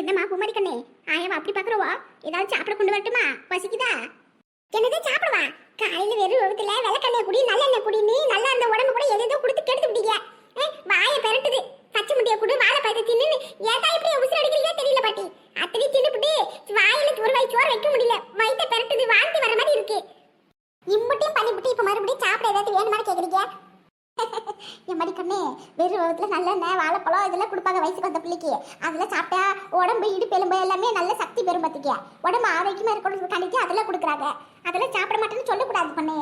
என்னம்மா குமரி கண்ணே? ஆயாவா அப்படி பாக்குறவா? ஏதாவது சாப்பிட கொண்டு வரட்டுமா? பசிக்குதா? என்னது சாப்பிடுவா? காலையில வெறும் விபத்துல விளக்கெண்ணெய் குடி நல்லெண்ணெய் குடின்னு நல்லா அந்த உடம்பு கூட எதோ கொடுத்து கெடுத்து விட்டீங்க. வாயை பெரட்டுது. பச்சை முட்டைய குடு வாழைப்பழத்தை தின்னு ஏதா இப்படி உசுறு அடிக்கிறீங்க தெரியல பாட்டி. அத்தனை தின்னுபிட்டு வாயில ஒரு வாய் சோறு வைக்க முடியல. வயித்தை பெரட்டுது வாந்தி வர மாதிரி இருக்கு. இம்புட்டையும் பண்ணிவிட்டு இப்ப மறுபடியும் சாப்பிட ஏதாவது வேணுமா கேக்குறீங்க? என் மாதிரி கண்ணே வெறும் வகுத்துல நல்லெண்ணெய் வாழைப்பழம் இதெல்லாம் கொடுப்பாங்க வயசுக்கு வந்த பிள்ளைக்கு. அதெல்லாம் சாப்பிட்டா உடம்பு இடுப்பு எலும்பு எல்லாமே நல்ல சக்தி பெறும் பார்த்துக்க உடம்பு ஆரோக்கியமா இருக்கணும் கண்டிச்சு அதெல்லாம் கொடுக்குறாங்க. அதெல்லாம் சாப்பிட மாட்டேன்னு சொல்லக்கூடாது பண்ணு.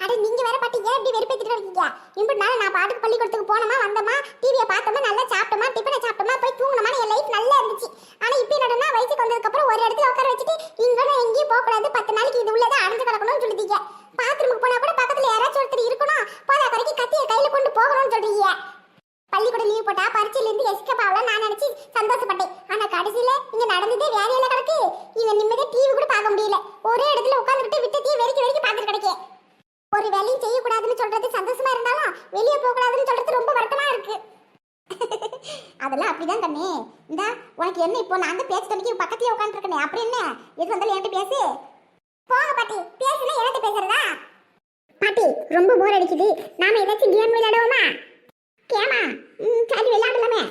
அட நீங்க வேற பாட்டி ஏன் இப்படி வெறுப்பேற்றிட்டு இருக்கீங்க? இம்புட்டு நாள் நான் பாட்டுக்கு பள்ளிக்கூடத்துக்கு போனோமா வந்தோமா டிவியை பார்த்தோமா நல்லா சாப்பிட்டோமா டிஃபனை சாப்பிட்டோமா போய் தூங்கினோமா என் லைஃப் நல்லா இருந்துச்சு. ஆனா இப்போ என்னடனா வயசுக்கு வந்ததுக்கப்புறம் ஒரு இடத்துல உட்கார வச்சுட்டு இங்கே எங்கேயும் போக கூடாது பத்து நாளைக்கு இது உள்ளதை அடைஞ்சு கிடக்கணும்னு சொல்லிட்டீங்க. பாத்ரூமுக்கு போனா கூட பக்கத்துல யாராச்சும் ஒருத்தர் இருக்கணும். போதா கரைக்கு கத்தியை கையில் கொண்டு போகணும்னு சொல்கிறீங்க பள்ளிக்கூட லீவ் போட்டா பரீட்சையிலேருந்து எஸ்கேப் ஆகலாம். நான் நினைச்சு சந்தோஷப்பட்டேன் ஆனா கடைசியில இங்க நடந்ததே வேலையில கிடக்கு இவன் நிம்மதியா டிவி கூட பார்க்க முடியல ஒரே இடத்துல உட்காந்துக்கிட்டு விட்டு தீ வெறிக்கி வெறிக்கி பார்த்துட்டு கிடைக்கே ஒரு வேலையும் செய்யக்கூடாதுன்னு சொல்றது சந்தோஷமா இருந்தாலும் வெளியே போக கூடாதுன்னு சொல்றது ரொம்ப வருத்தமா இருக்கு அதெல்லாம் அப்படிதான் கண்ணே இந்தா உனக்கு என்ன இப்போ நான் தான் பேச்சு தம்பிக்கு பக்கத்துல உட்காந்துருக்கனே அப்படி என்ன எது வந்தாலும் என்கிட்ட பேசு போங்க பாட்டி பேசுனா என்கிட்ட பேசுறதா பாட்டி ரொம்ப போர் அடிக்குது. நாம ஏதாச்சும் கேம் விளையாடுவோமா? கேமா ம், சரி விளையாடலாமே.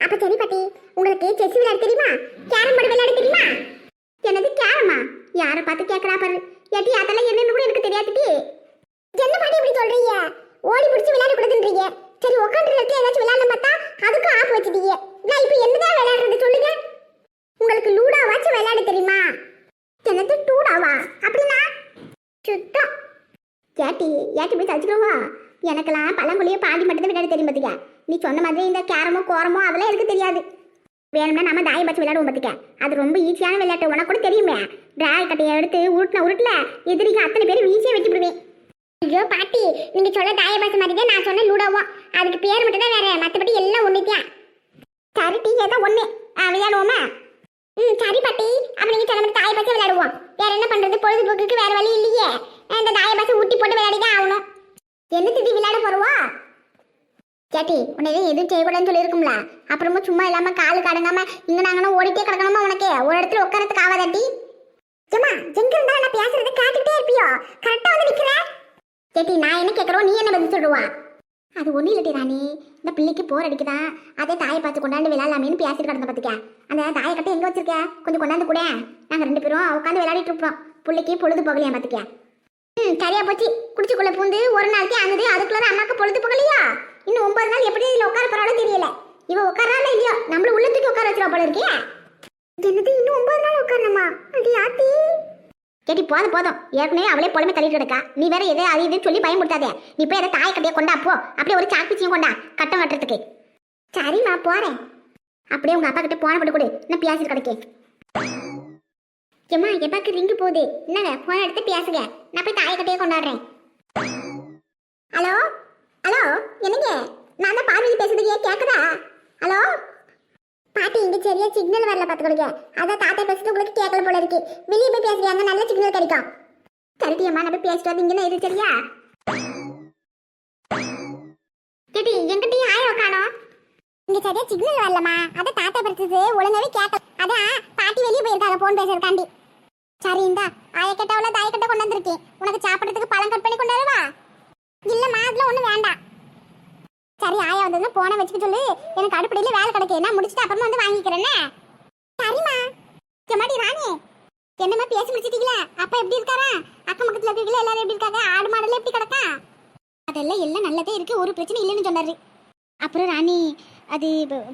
அப்ப சரி பாட்டி. உங்களுக்கு செஸ் விளையாட தெரியுமா? கேரம் போர்டு விளையாட தெரியுமா? என்னது கேரமா? யாரை பார்த்து கேட்கறா பாரு. ஏட்டி அதெல்லாம் என்னன்னு கூட எனக்கு தெரியாதுடி என்ன பாட்டி இப்படி சொல்றீங்க? ஓடி பிடிச்சி விளையாட கூடாதுன்றீங்க. சரி உட்காந்து ஏதாச்சும் விளையாடணும் பார்த்தா அதுக்கும் ஆப் வச்சிட்டீங்க நான் இப்போ என்னதான் விளையாடுறது சொல்லுங்க உங்களுக்கு லூடாவாச்சும் விளையாட தெரியுமா என்னது டூடாவா அப்படின்னா சுத்தம் ஏன் போய் தச்சுக்கோவா எனக்கெல்லாம் பழங்குழியோ பாதி மட்டும் விளையாட தெரியும் பார்த்துக்க நீ சொன்ன மாதிரி இந்த கேரமோ கோரமோ அதெல்லாம் எனக்கு தெரியாது. வேணும்னா நம்ம தாயம் பச்சு விளையாடுவோம் பார்த்துக்க அது ரொம்ப ஈஸியான விளையாட்டு. உனக்கு கூட தெரியுமே. டிராய் கட்டையை எடுத்து உருட்டின உருட்டில் எதிரிக்கு அத்தனை பேர் ஈஸியாக வெட்டி விடுவேன் ஐயோ பாட்டி நீங்க சொல்ல தாய பாச மாதிரி தான் நான் சொன்ன லூடோவோ. அதுக்கு பேர் மட்டும் தான் வேற. மற்றபடி எல்லாம் ஒண்ணுத்தியா? சரி டீ ஏதோ ஒண்ணு. விளையாடுவோமா? ம் சரி பாட்டி. அப்போ நீங்கள் சொன்ன மாதிரி தாய பாச விளையாடுவோம். வேற என்ன பண்றது? பொழுதுபோக்குக்கு வேற வழி இல்லையே இந்த தாய பாச ஊட்டி போட்டு விளையாடி தான் ஆகணும் என்ன திட்டி விளையாட போறவா சேட்டி உன்னை எதுவும் எதுவும் செய்யக்கூடாதுன்னு சொல்லியிருக்கும்ல. அப்புறமா சும்மா இல்லாம காலு கடங்காம இங்க நாங்கன்னா ஓடிட்டே கிடக்கணுமா உனக்கு? ஒரு இடத்துல உட்காரத்துக்கு ஆகாதாட்டி ஏமா எங்க இருந்தா நான் பேசுறதை கேட்டுக்கிட்டே இருப்பியோ? கரெக்டா வந்து நிக்கிற? சேட்டி நான் என்ன கேட்கறோம் நீ என்ன பதில் சொல்லுவா? அது ஒன்றும் இல்லட்டி ராணி. இந்த பிள்ளைக்கு போர் அடிக்குதா? அதே தாயை பார்த்து கொண்டாந்து விளையாடலாமேன்னு பேசிட்டு கிடந்த பார்த்துக்க அந்த தாயை கட்ட எங்கே வச்சிருக்க? கொஞ்சம் கொண்டாந்து கூட. நாங்கள் ரெண்டு பேரும் உட்காந்து விளையாடிட்டு இருப்போம். பிள்ளைக்கு பொழுது போகலையா பார்த்துக்க ம் சரியா போச்சு. குடிச்சுக்குள்ள பூந்து ஒரு நாளைக்கு ஆனது அதுக்குள்ள அம்மாக்கு பொழுது போகலையா? இன்னும் ஒன்பது நாள் எப்படி இதில் உட்கார போறாலும் தெரியல. இவ உட்காரால இல்லையோ? நம்மள உள்ள தூக்கி உட்கார வச்சிருவா போல இருக்கியா என்னது? இன்னும் ஒன்பது நாள் உட்காரணுமா? அது ஆத்தி. கேட்டி போதும் போதும். ஏற்கனவே அவளே பொழமை தள்ளிட்டு கிடக்கா. நீ வேற எதை அது இதுன்னு சொல்லி பயமுடுத்தாதே நீ போய் எதை தாய் கட்டையை கொண்டா? போ. அப்படியே ஒரு சாக்குச்சியும் கொண்டா. கட்டம் கட்டுறதுக்கு சரிம்மா போறேன். அப்படியே உங்க அப்பா கிட்ட போன போட்டு கொடு. நான் பேசிட்டு கிடக்கேன் ஏம்மா எப்பாக்கு ரிங்கு போகுது? என்னங்க போன எடுத்து பேசுங்க நான் போய் தாயை கட்டையை கொண்டாடுறேன் ஹலோ ஹலோ என்னங்க நான் தான் பார்வதி பேசுறதுக்கு கேக்குதா ஹலோ பாட்டி இங்க சிக்னல் வரல பாத்துக்கோங்க அதான் தாத்தா பேசுறது உங்களுக்கு கேட்கல போல இருக்கு. வெளியே போய் பேசுறியா? அங்க நல்ல சிக்னல் கிடைக்கும். கருத்தியம்மா நம்ம பேசிட்டு வந்து இங்கே இது சரியா? கேட்டி எங்கிட்டயும் ஆயோ காணோம். இங்க சரியா சிக்னல் வரலம்மா. அதான் தாத்தா பேசுறது ஒழுங்காவே கேட்கல. அதான் பாட்டி வெளியே போயிருக்காங்க போன் பேசுறதுக்காண்டி. சரி இந்தா ஆய கட்டவுல தாய கொண்டு வந்திருக்கேன். உனக்கு சாப்பிடறதுக்கு பழம் கட் பண்ணி கொண்டு வரவா? இல்லம்மா அதெல்லாம் ஒண்ணும் வேண்டாம். சரி ஆயா வந்ததுன்னா போன வச்சுக்க சொல்லு. எனக்கு அடுப்படியில வேலை கிடைக்கு. நான் முடிச்சுட்டு அப்புறமா வந்து வாங்கிக்கிறேன்னே சரிம்மா. எம்மாடி ராணி? என்னம்மா பேசி முடிச்சிட்டீங்களா? அப்பா எப்படி இருக்காரா? அக்கம் பக்கத்துல இருக்கீங்களா எல்லாரும் எப்படி இருக்காங்க? ஆடு மாடெல்லாம் எப்படி கிடக்கா? அதெல்லாம் எல்லாம் நல்லதே இருக்கு. ஒரு பிரச்சனை இல்லைன்னு சொன்னாரு. அப்புறம் ராணி அது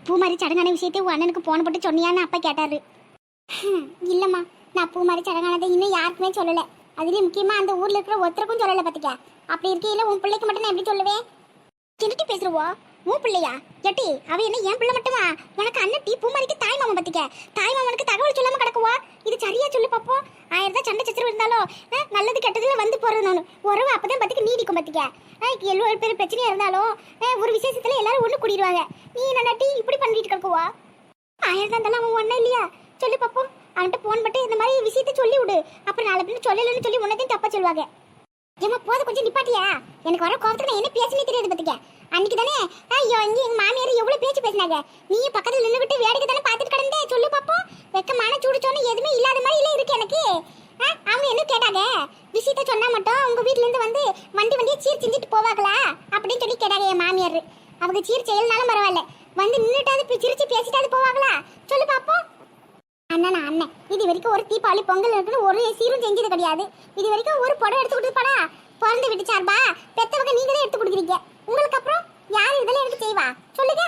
பூ மாதிரி சடங்கான விஷயத்தை உன் அண்ணனுக்கு போன போட்டு சொன்னியான்னு அப்பா கேட்டாரு. இல்லம்மா நான் பூ மாதிரி சடங்கானதை இன்னும் யாருக்குமே சொல்லலை. அதுலேயும் முக்கியமாக அந்த ஊரில் இருக்கிற ஒருத்தருக்கும் சொல்லலை பாத்துக்க. அப்படி இருக்கையில உன் பிள்ளைக்கு மட்டும் நான் எப்படி சொல்லுவேன்? பேசுறவோ? உன் பிள்ளையா? எட்டி அவ என்ன என் பிள்ளை மட்டுமா? உனக்கு அண்ணன் டீ பூமாரிக்கு தாய் மாமன் பத்திக்க. தாய் மாமனுக்கு தகவல் சொல்லாம கிடக்குவா? இது சரியா சொல்லு பாப்போம் ஆயிரம் தான் சண்டை சச்சரவு இருந்தாலும் நல்லது கெட்டதுல வந்து போறது நான். உறவு அப்பதான் பத்திக்க நீடிக்கும் பத்திக்க. எல்லோ பேர் பிரச்சனையா இருந்தாலும் ஒரு விசேஷத்துல எல்லாரும் ஒண்ணு கூடிடுவாங்க. நீ என்ன டீ இப்படி பண்ணிட்டு கிடக்குவா? ஆயிரம் தான் இருந்தாலும் அவன் ஒன்னும் இல்லையா? சொல்லு பாப்போம் அவன்கிட்ட போன் பட்டு இந்த மாதிரி விஷயத்த சொல்லி விடு. அப்புறம் நாலு பேரும் சொல்லலன்னு சொல்லி உன்னதையும் தப்பா சொல்லுவாங்க. ஏமா போத கொஞ்சம் நிப்பாட்டியா? எனக்கு வர கோபத்துக்கு நான் என்ன பேசுனே தெரியாது பத்திக்க. அன்னைக்கு தானே? ஐயோ இங்க எங்க மாமியார் எவ்வளவு பேச்சு பேசினாங்க. நீ பக்கத்துல நின்னுகிட்டு வேடிக்கை தானே பாத்துட்டு கிடந்தே? சொல்லு பாப்போம். வெக்கமான சூடுச்சோன்னு எதுவுமே இல்லாத மாதிரி இல்ல இருக்கு எனக்கு. ஆ, அவங்க என்ன கேட்டாங்க? விஷயத்த சொன்னா மட்டும் உங்க வீட்ல இருந்து வந்து வண்டி வண்டியை சீர் செஞ்சுட்டு போவாங்களா? அப்படின்னு சொல்லி கேட்டாங்க என் மாமியார். அவங்க சீர் செய்யலனாலும் பரவாயில்ல. வந்து நின்னுட்டாவது சிரிச்சு பேசிட்டாவது போவாங்களா? சொல்லு பாப்போம். அண்ணா அண்ணன். இது வரைக்கும் ஒரு தீபாவளி பொங்கல் இருக்குன்னு ஒரு சீரும் செஞ்சது கிடையாது. இது வரைக்கும் ஒரு புடவை எடுத்து கொடுத்துப்பாடா பிறந்து விட்டு சார்பா பெத்தவங்க நீங்களே எடுத்து கொடுக்குறீங்க. உங்களுக்கு அப்புறம் யார் இதெல்லாம் எடுத்து செய்வா? சொல்லுங்க.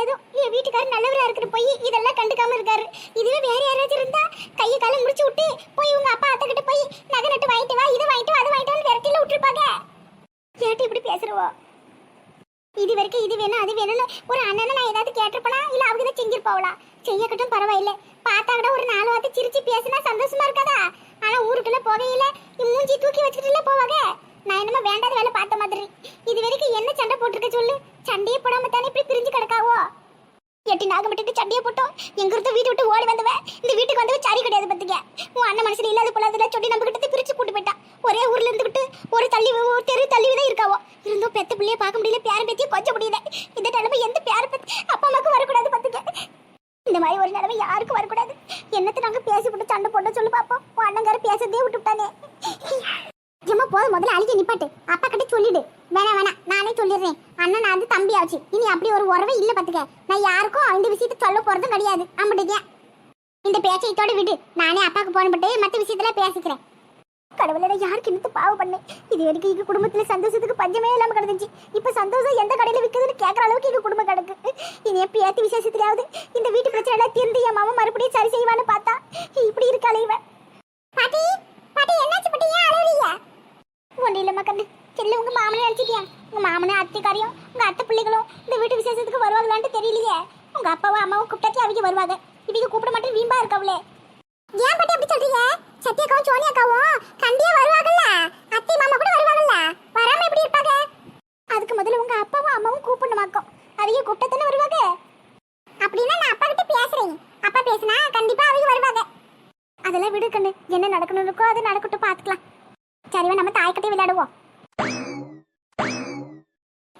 ஏதோ என் வீட்டுக்காரர் நல்லவரா இருக்கிற போய் இதெல்லாம் கண்டுக்காம இருக்காரு. இதுவே வேற யாராச்சும் இருந்தா கையை காலை முடிச்சு விட்டு போய் உங்க அப்பா அத்தை கிட்ட போய் நகை நட்டு வாங்கிட்டு வா இதை வாங்கிட்டு அது அதை வாங்கிட்டு வந்து விரட்டில விட்டுருப்பாங்க. கேட்டு இப்படி பேசுறவோ? இது வரைக்கும் இது வேணும் அது வேணும்னு ஒரு அண்ணனை நான் ஏதாவது கேட்டிருப்பனா? இல்ல அவங்க தான் செஞ்சிருப்பாவளா? செய்யக்கட்டும் பரவாயில்ல. பார்த்தா கூட ஒரு நாலு வார்த்தை சிரிச்சு பேசினா சந்தோஷமா இருக்காதா? ஆனா ஊருக்குள்ள போகையில மூஞ்சி தூக்கி வச்சுட்டுல போவாங்க. நான் என்னமோ வேண்டாத வேலை பார்த்த மாதிரி. இது வரைக்கும் என்ன சண்டை போட்டிருக்க சொல்லு? சண்டையே போடாம தானே இப்படி பிரிஞ்சு கிடக்காவோ? எட்டி நாகப்பட்டு சண்டையை போட்டோம். எங்க இருந்து வீட்டு விட்டு ஓடி வந்தவன் இந்த வீட்டுக்கு வந்தவன் சரி கிடையாது பத்துக்க. உன் அண்ணன் மனசுல இல்லாத பொல்லாதல சொல்லி நம்ம கிட்ட பிரிச்சு போட்டு போயிட்டான் ஒரே ஊர்ல இருந்துகிட்டு ஒரு தள்ளி ஒரு தெரு தள்ளி தான் இருக்காவோ? இருந்தும் பெத்த பிள்ளைய பார்க்க முடியல பேரன் பேத்தியும் கொஞ்சம் முடியல. இந்த நிலைமை எந்த பேர பத்தி அப்பா அம்மாக்கு வரக்கூடாது பத்துக்க. இந்த மாதிரி ஒரு நிலைமை யாருக்கும் வரக்கூடாது. என்னத்தை நாங்க பேசி போட்டு சண்டை போட்டு சொல்லி பார்ப்போம் உன் அண்ணங்கார பேசுறதே விட்டு விட்டானே ஏம்மா போதும் முதல்ல அழுகி நிப்பாட்டு. அப்பா கிட்ட சொல்லிடு. வேணா வேணா நானே சொல்லிடுறேன். அண்ணன் நான் வந்து தம்பி ஆச்சு. இனி அப்படி ஒரு உறவே இல்ல பாத்துக்க. நான் யாருக்கும் இந்த விஷயத்த சொல்ல போறதும் கிடையாது. அம்பிட்டுக்க இந்த பேச்சை இதோட விடு. நானே அப்பாவுக்கு போன பட்டு மற்ற விஷயத்துல பேசிக்கிறேன். கடவுளோட யாருக்கு இன்னும் பாவம் பண்ணேன்? இது வரைக்கும் எங்க குடும்பத்துல சந்தோஷத்துக்கு பஞ்சமே இல்லாம கிடந்துச்சு. இப்ப சந்தோஷம் எந்த கடையில விக்குதுன்னு கேட்கற அளவுக்கு எங்க குடும்பம் கிடக்கு. இது எப்ப ஏத்தி விசேஷத்துலயாவது இந்த வீட்டு பிரச்சனை எல்லாம் தீர்ந்து என் மாமா மறுபடியும் சரி செய்வான்னு பார்த்தா இப்படி இருக்காளே இவன் பாட்டி பாட்டி என்னாச்சு பாட்டி ஏன் அழுவீங்க ஒன்றும் இல்லைம்மா கண்ணு செல்ல உங்க மாமனே நினச்சிட்டியா உங்க மாமனே அத்தைக்காரியும் உங்க அத்தை பிள்ளைகளும் இந்த வீட்டு விசேஷத்துக்கு வருவாங்களான்ட்டு தெரியலையே. உங்க அப்பாவும் அம்மாவும் கூப்பிட்டாச்சு அவங்க வருவாங்க. இவங்க கூப்பிட மாட்டேன் வீம்பா இருக்கவளே. ஏன் பாட்டி அப்படி சொல்றீங்க? சத்யாக்காவும் சோனியாக்காவும் கண்டியா வருவாங்கல்ல? அத்தை மாமா கூட வருவாங்கல்ல? வராம எப்படி இருப்பாங்க? அதுக்கு முதல்ல உங்க அப்பாவும் அம்மாவும் கூப்பிடணுமாக்கும். அவங்க கூப்பிட்டத்தானே வருவாங்க? அப்படின்னா நான் அப்பா கிட்ட பேசுறேன். அப்பா பேசினா கண்டிப்பா அவங்க வருவாங்க. அதெல்லாம் விடு கண்ணு. என்ன நடக்கணும் இருக்கோ அது நடக்கட்டும் பாத்துக்கலாம் சரிவா நம்ம தாய்க்கிட்டே விளையாடுவோம்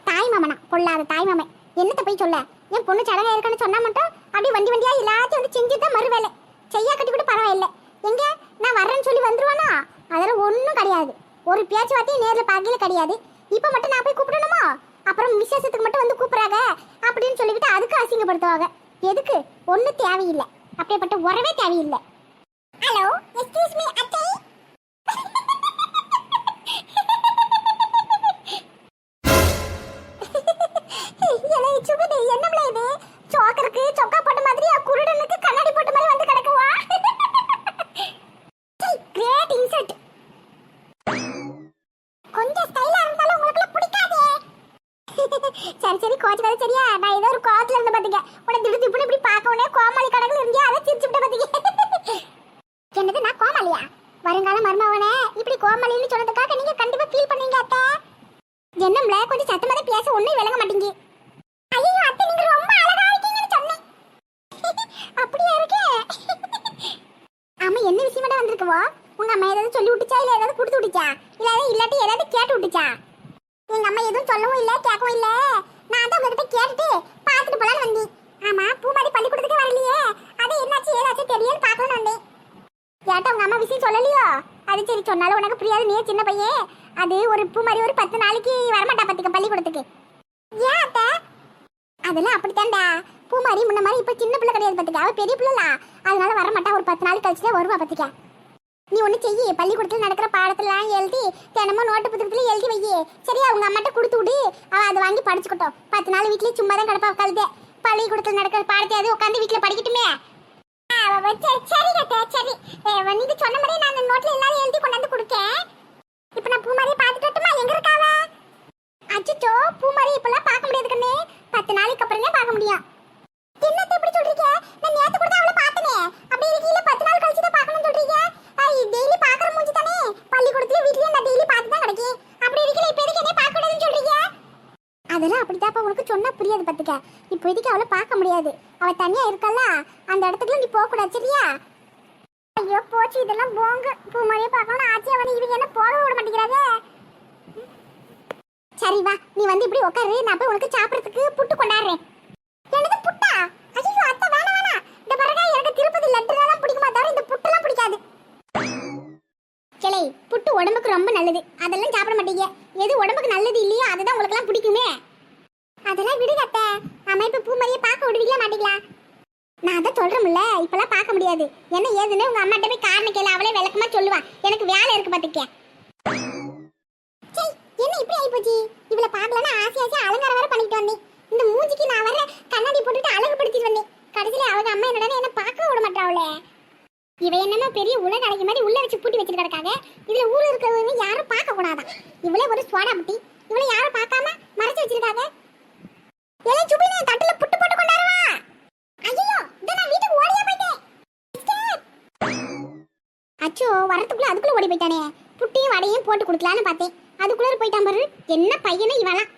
தாய் மாமனா பொல்லாத தாய் மாமன் என்னத்த போய் சொல்ல என் பொண்ணு சடங்கா இருக்கான்னு சொன்னா மட்டும் அப்படியே வண்டி வண்டியா எல்லாத்தையும் வந்து செஞ்சுதான் மறு வேலை செய்யா கட்டி கூட பரவாயில்ல. எங்க? நான் வர்றேன்னு சொல்லி வந்துருவானா? அதெல்லாம் ஒன்றும் கிடையாது. ஒரு பேச்சுவார்த்தையும் நேரில் பார்க்கல கிடையாது. இப்போ மட்டும் நான் போய் கூப்பிடணுமா? அப்புறம் விசேஷத்துக்கு மட்டும் வந்து கூப்பிடுறாங்க அப்படின்னு சொல்லிக்கிட்டு அதுக்கு அசிங்கப்படுத்துவாங்க. எதுக்கு? ஒன்றும் தேவையில்லை. அப்படியேப்பட்ட உறவே தேவையில்லை. ஹலோ எக்ஸ்கியூஸ் மீ அத்தை. விஷயமா உங்க அம்மா ஏதாவது சொல்லி விட்டுச்சா இல்ல ஏதாவது கொடுத்து விட்டுச்சா? இல்ல இல்லாட்டி ஏதாவது கேட்டு விட்டுச்சா? எங்க அம்மா எதுவும் சொல்லவும் இல்ல கேட்கவும் இல்ல. நான் தான் உங்ககிட்ட கேட்டுட்டு பார்த்துட்டு போலான்னு வந்தேன். ஆமா பூமாரி பள்ளிக்கூடத்துக்கு வரலையே. அது என்னாச்சு ஏதாச்சும் தெரியல பாக்கணும்னு வந்தேன். கேட்ட உங்க அம்மா விஷயம் சொல்லலையோ? அது சரி சொன்னாலும் உனக்கு புரியாது நீ சின்ன பையன். அது ஒரு பூ மாதிரி ஒரு பத்து நாளைக்கு வரமாட்டா பத்துக்க பள்ளிக்கூடத்துக்கு. ஏன் அத்தை? அதெல்லாம் அப்படித்தான்டா. பூ மாதிரி முன்ன மாதிரி இப்ப சின்ன பிள்ளை கிடையாது பத்துக்க. அவ பெரிய பிள்ளைலாம் அதனால வரமாட்டா. ஒரு பத்து நாள் கழிச்சு தான் வருவா பத்துக்க. நீ ஒன்று செய்யி பள்ளிக்கூடத்தில் நடக்கிற பாடத்தெல்லாம் எழுதி தினமும் நோட்டு புத்தகத்துல எழுதி வையே. சரியா அவங்க அம்மாட்ட கொடுத்து விடு. அவள் அதை வாங்கி படிச்சுக்கிட்டோம். பத்து நாள் வீட்லயே சும்மா தான் கிடப்பா உட்காந்து பள்ளிக்கூடத்தில் நடக்கிற பாடத்தையாவது உட்காந்து வீட்டில் படிக்கட்டுமே. சரி சரி நீங்க சொன்ன மாதிரி நான் அந்த நோட்ல எல்லாரும் எழுதி கொண்டாந்து கொடுக்கேன். இப்ப நான் பூமாரி பார்த்துட்டு வரட்டுமா? எங்க இருக்காவ? அச்சோ பூமாரி இப்பெல்லாம் பார்க்க முடியாது கண்ணே. பத்து நாளைக்கு அப்புறம் பார்க்க முடியும். என்னத்தை இப்படி சொல்றீங்க? நான் நேத்து கூட அவளை பார்த்தனே. அப்படி இருக்கீல பத்து நாள் கழிச்சு தான் பார்க்கணும்னு சொல்றீங்க டெய்லி பாக்குற மூஞ்சி தானே? பள்ளிக்கூடத்துல வீட்லயே நான் டெய்லி பார்த்து தான் கிடைக்கேன். அப்படி இருக்கல இப்ப எதுக்கு என்ன பார்க்க கூடாதுன்னு சொல்றீங்க? அதெல்லாம் அப்படிதாப்பா உனக்கு சொன்னா புரியாது பாத்துக்க. இப்போதைக்கு அவளை பார்க்க முடியாது. அவ தனியா இருக்கல? அந்த இடத்துக்குள்ள நீ போக கூடாது சரியா? ஐயோ போச்சு. இதெல்லாம் போங்க. பூ மாதிரியே பார்க்கணும் ஆச்சியா வந்து இவங்க என்ன போக விட மாட்டேங்கிறாங்க? சரி வா. நீ வந்து இப்படி உட்காரு நான் போய் உனக்கு சாப்பிட்றதுக்கு புட்டு கொண்டாடுறேன் என்னது புட்டா ஐயோ அத்தை வேணாம் வேணாம் இந்த பாருங்க எனக்கு திருப்பதி லட்டு தான் பிடிக்குமா தவிர இந்த புட்டெல்லாம் பிடிக்காது கிளை புட்டு உடம்புக்கு ரொம்ப நல்லது அதெல்லாம் சாப்பிட மாட்டீங்க எது உடம்புக்கு நல்லது இல்லையோ அதுதான் உங்களுக்குலாம் பிடிக்குமே அதெல்லாம் விடுங்க அத்தை நம்ம இப்ப பூ மாதிரியே பார்க்க விடுவீங்களா மாட்டீங்களா நான் அதான் சொல்றேன்ல இப்பெல்லாம் பார்க்க முடியாது என்ன ஏதுன்னு உங்க அம்மாட்ட போய் காரணம் கேளு. அவளே விளக்கமா சொல்லுவா. எனக்கு வேலை இருக்கு பாத்துக்க. என்ன இப்படி ஆயி போச்சு? இவள பார்க்கலன்னா ஆசை ஆசை அலங்காரம் வேற பண்ணிட்டு வந்தேன். இந்த மூஞ்சிக்கு நான் வர கண்ணாடி போட்டுட்டு அழகுபடுத்திட்டு வந்தேன். கடைசியில அவங்க அம்மா என்னடா என்ன பார்க்க விட மாட்டாவளே இவ என்னமோ பெரிய உலக அழகி மாதிரி உள்ள வச்சு பூட்டி வச்சிட்டு கிடக்காங்க இதுல ஊர்ல இருக்கிறவங்க யாரும் பார்க்க கூடாதான் இவளே ஒரு சுவாடா புட்டி. இவளை யாரும் பார்க்காம மறைச்சு வச்சிருக்காங்க. எல்லாம் சுபி தட்டுல புட்டு போட்டு கொண்டாருவா ஐயோ இத நான் வீட்டுக்கு ஓடியே போயிட்டேன் Escape! ஐயோ வரத்துக்குள்ள அதுக்குள்ள ஓடி போயிட்டானே. புட்டியும் வடையும் போட்டு கொடுக்கலான்னு பார்த்தேன். அதுக்குள்ள போயிட்டான் பாரு. என்ன பையனே இவெல்லாம்.